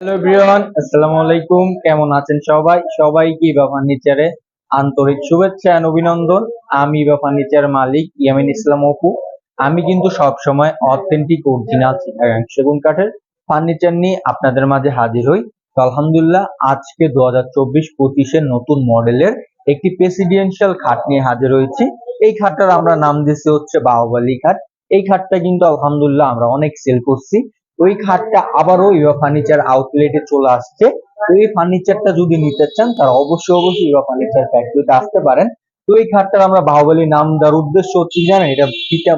Hello everyone আসসালামু আলাইকুম কেমন আছেন সবাই? সবাইকে ইবা ফার্নিচারে আন্তরিক শুভেচ্ছা and অভিনন্দন। আমি ইবা ফার্নিচার মালিক ইয়ামিন ইসলাম অপু। আমি কিন্তু সব সময় অথেন্টিক অরিজিনাল সেগুন কাঠের ফার্নিচার নিয়ে আপনাদের মাঝে হাজির হই। তো আলহামদুলিল্লাহ, আজকে দু হাজার চব্বিশ পঁচিশের নতুন মডেলের একটি প্রেসিডেন্সিয়াল খাট নিয়ে হাজির হয়েছি। এই খাটটার আমরা নাম দিয়েছি হচ্ছে বাহুবালি খাট। এই খাটটা কিন্তু আলহামদুলিল্লাহ আমরা অনেক সেল করছি। ওই খাটটা আবারও ইভা ফার্নিচার আউটলেটে চলে আসছে। তো এই ফার্নিচারটা যদি নিতে চান, তারা অবশ্যই অবশ্যই ইভা ফার্নিচার ফ্যাক্টরিতে আসতে পারেন, তো এই খাটটার আমরা বাহুবলী নাম দেওয়ার উদ্দেশ্য হচ্ছে জানেন? এটা ফিটা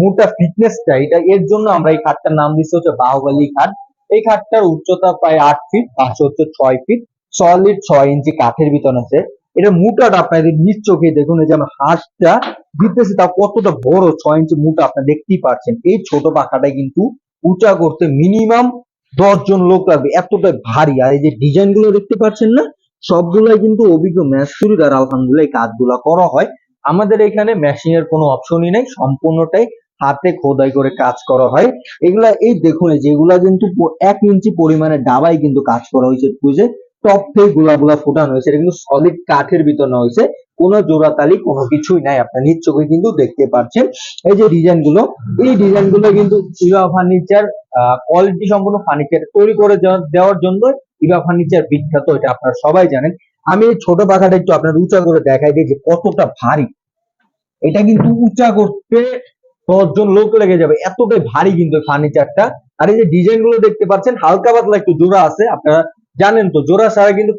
মোটা ফিটনেসটা এটা এর জন্য আমরা এই খাটটার নাম দিচ্ছি হচ্ছে বাহুবলী খাট। এই খাটটার উচ্চতা প্রায় আট ফিট পাশে হচ্ছে ছয় ফিট সলিড ছয় ইঞ্চি কাঠের ভিতর আছে। এটা মোটাটা আপনাদের নিজ চোখে দেখুন, এই যে আমার হাঁসটা দিতেছে তা কতটা বড়, ছয় ইঞ্চি মোটা, আপনারা দেখতেই পাচ্ছেন। এই ছোট পাখাটাই কিন্তু উঁচা করতে মিনিমাম দশ জন লোক লাগবে। এতটা ভারী। আর এই যে ডিজাইনগুলো দেখতে পাচ্ছেন না, সবগুলাই কিন্তু অভিজ্ঞ ম্যাচুরি দ্বারা আলহামদুলিল্লাহ এই কাজগুলো করা হয়। আমাদের এখানে মেশিনের কোনো অপশনই নেই, সম্পূর্ণটাই হাতে খোদাই করে কাজ করা হয়। এগুলা, এই দেখুন যেগুলা কিন্তু এক ইঞ্চি পরিমাণে ডাবাই কিন্তু কাজ করা হয়েছে। বুঝে টপ থেকে গুলা গুলা ফোটানো হয়েছে, এটা কিন্তু সলিড কাঠের ভিতর নেওয়া হয়েছে। কোনো জোড়াতালি কোনো কিছুই নাই। আপনার নিজ চোখে কিন্তু দেখতে পাচ্ছেন। এই যে ডিজাইনগুলো, এই ডিজাইনগুলো কিন্তু ইভা ফার্নিচার কোয়ালিটি সম্পূর্ণ ফার্নিচার তৈরি করে দেওয়ার জন্য ইভা ফার্নিচার বিখ্যাত, এটা আপনারা সবাই জানেন। আমি এই ছোট পাখাটা একটু আপনার উঁচা করে দেখাই দিই যে কতটা ভারী। এটা কিন্তু উঁচা করতে দশজন লোক লেগে যাবে। এতটাই ভারী কিন্তু ফার্নিচারটা আর এই যে ডিজাইনগুলো দেখতে পাচ্ছেন, হালকা পাতলা একটু জোড়া আছে, আপনারা জানেন তো, জোড়া ছাড়া কিন্তু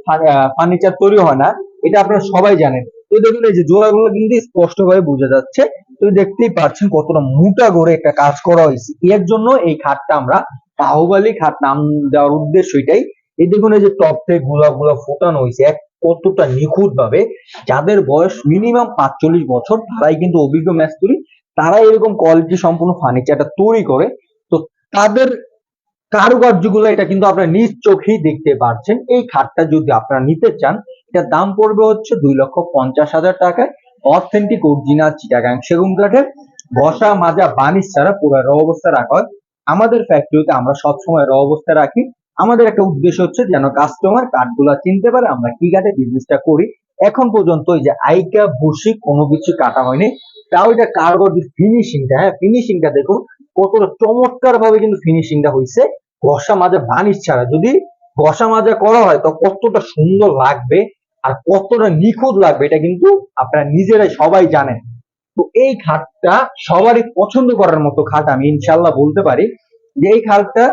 ফার্নিচার তৈরি হয় না। এটা আপনারা সবাই জানেন। তো দেখুন, এই যে জোড়াগুলো কিন্তু স্পষ্ট ভাবে বোঝা যাচ্ছে। তো দেখতেই পাচ্ছেন কতটা মোটা করে একটা কাজ করা হয়েছে। এর জন্য এই খাটটা আমরা বাহুবালি খাট নাম দেওয়ার উদ্দেশ্য এটাই। এই দেখুন, এই যে টপ থেকে গোলাপ গোলাপ ফোটানো হয়েছে, এক কতটা নিখুঁত ভাবে যাদের বয়স মিনিমাম পাঁচচল্লিশ বছর, তারাই কিন্তু অভিজ্ঞ ম্যাস্তুরি তারা এরকম কোয়ালিটি সম্পূর্ণ ফার্নিচারটা তৈরি করে। তো তাদের কারুকার্যগুলো এটা কিন্তু আপনারা নিজ চোখেই দেখতে পাচ্ছেন এই খাটটা যদি আপনারা নিতে চান, এটার দাম পড়বে হচ্ছে দুই লক্ষ পঞ্চাশ হাজার টাকায়। অথেন্টিক অরিজিনাল চিটাগাং সেগুন কাঠের বসা, মাজা, বানিশ ছাড়া পুরো র অবস্থা রাখা হয়। আমাদের ফ্যাক্টরিতে আমরা সবসময় র অবস্থা রাখি। আমাদের একটা উদ্দেশ্য হচ্ছে যেন কাস্টমার কাঠগুলা চিনতে পারে আমরা কি কাঠে বিজনেসটা করি। এখন পর্যন্ত এই যে আইকা, ভুসি কোনো কিছু কাটা হয়নি। তাও এটা কার্গর ফিনিশিংটা হ্যাঁ ফিনিশিংটা দেখুন, কতটা চমৎকার ভাবে কিন্তু ফিনিশিংটা হয়েছে ঘষা মাজা বানিশ ছাড়া। যদি ঘষা মাজা করা হয়, তো কতটা সুন্দর লাগবে আর কতটা নিখুঁত লাগবে, এটা কিন্তু আপনারা নিজেরাই সবাই জানেন। তো এই খাটটা সবারই পছন্দ করার মতো খাট আমি ইনশাল্লাহ বলতে পারি। যে এই খাটটা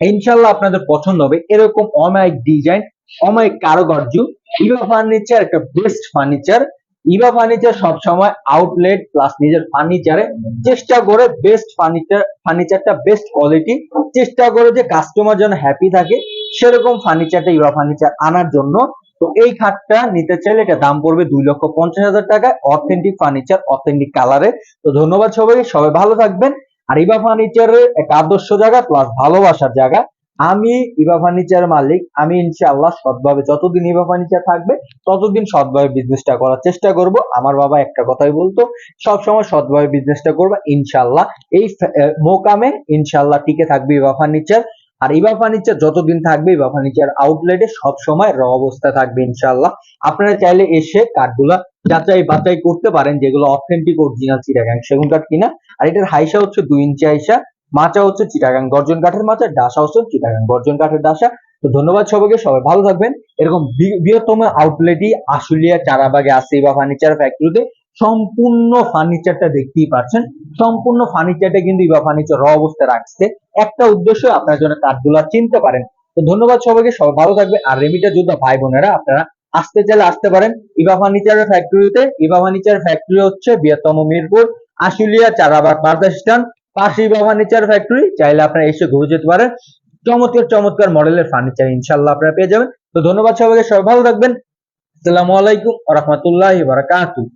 ইনশাল্লাহ আপনাদের পছন্দ হবে। এরকম অমায়িক ডিজাইন, অমায়িক কারুকার্য ইভা ফার্নিচার, একটা বেস্ট ফার্নিচার ইভা ফার্নিচার সবসময় আউটলেট প্লাস নিজের ফার্নিচারে চেষ্টা করে বেস্ট ফার্নিচার ফার্নিচারটা বেস্ট কোয়ালিটি চেষ্টা করে যে কাস্টমার যেন হ্যাপি থাকে, সেরকম ফার্নিচারটা ইভা ফার্নিচার আনার জন্য। তো এই খাটটা নিতে চাইলে এটা দাম পড়বে দুই লক্ষ পঞ্চাশ হাজার টাকায় অথেন্টিক ফার্নিচার অথেন্টিক কালারে তো ধন্যবাদ সবাই সবাই ভালো থাকবেন। আর ইভা ফার্নিচারের একটা আদর্শ জায়গা প্লাস ভালোবাসার জায়গা। আমি ইভা ফার্নিচার মালিক, আমি ইনশাআল্লাহ সৎভাবে যতদিন ইভা ফার্নিচার থাকবে, ততদিন সৎভাবে বিজনেসটা করার চেষ্টা করব। আমার বাবা একটা কথাই বলতো সব সময় সৎভাবে বিজনেসটা করবে, ইনশাআল্লাহ। এই মোকামে ইনশাআল্লাহ টিকে থাকবে ইভা ফার্নিচার। আর ইভা ফার্নিচার যতদিন থাকবে, ইভা ফার্নিচার আউটলেটে সব সময় র অবস্থা থাকবে ইনশাআল্লাহ। আপনারা চাইলে এসে কাঠগুলা যাচাই বাছাই করতে পারেন, যেগুলো অথেন্টিক অরিজিনাল চিটাগাং সেগুন কাঠ কিনা। আর এটার হাইসা হচ্ছে দুই ইঞ্চি হাইসা। মাচা হচ্ছে চিটাগাং গর্জন কাঠের মাচা, ডাসা হচ্ছে চিটাগাং গর্জন কাঠের ডাসা। তো ধন্যবাদ সবাইকে, সবাই ভালো থাকবেন। এরকম বৃহত্তম আউটলেটই আশুলিয়া, চারাবাগে আছে বা ফার্নিচার ফ্যাক্টরিতে সম্পূর্ণ ফার্নিচারটা দেখতেই পাচ্ছেন সম্পূর্ণ ফার্নিচারটা কিন্তু ইবা ফার্নিচার র অবস্থায় রাখছে। একটা উদ্দেশ্য আপনার জন্য কাঠগুলা চিনতে পারেন। তো ধন্যবাদ সবাইকে, সবাই ভালো থাকবে আর রেমিটা যোদ্ধা ভাই বোনেরা, আপনারা আসতে চাইলে আসতে পারেন। ইবা ফার্নিচারের ফ্যাক্টরিতে ইবা ফার্নিচার ফ্যাক্টরি হচ্ছে বৃহত্তম মিরপুর, আশুলিয়া, চারাবাগ বার্তা স্ট্যান্ড পাশে বাবা ফার্নিচার ফ্যাক্টরি চাইলে আপনারা এসে ঘুরে যেতে পারেন। চমৎকার চমৎকার মডেলের ফার্নিচার ইনশাল্লাহ আপনারা পেয়ে যাবেন। তো ধন্যবাদ সবাইকে, সবাই ভালো থাকবেন। আসসালামু আলাইকুম রহমতুল্লাহ বারাকাতুহ।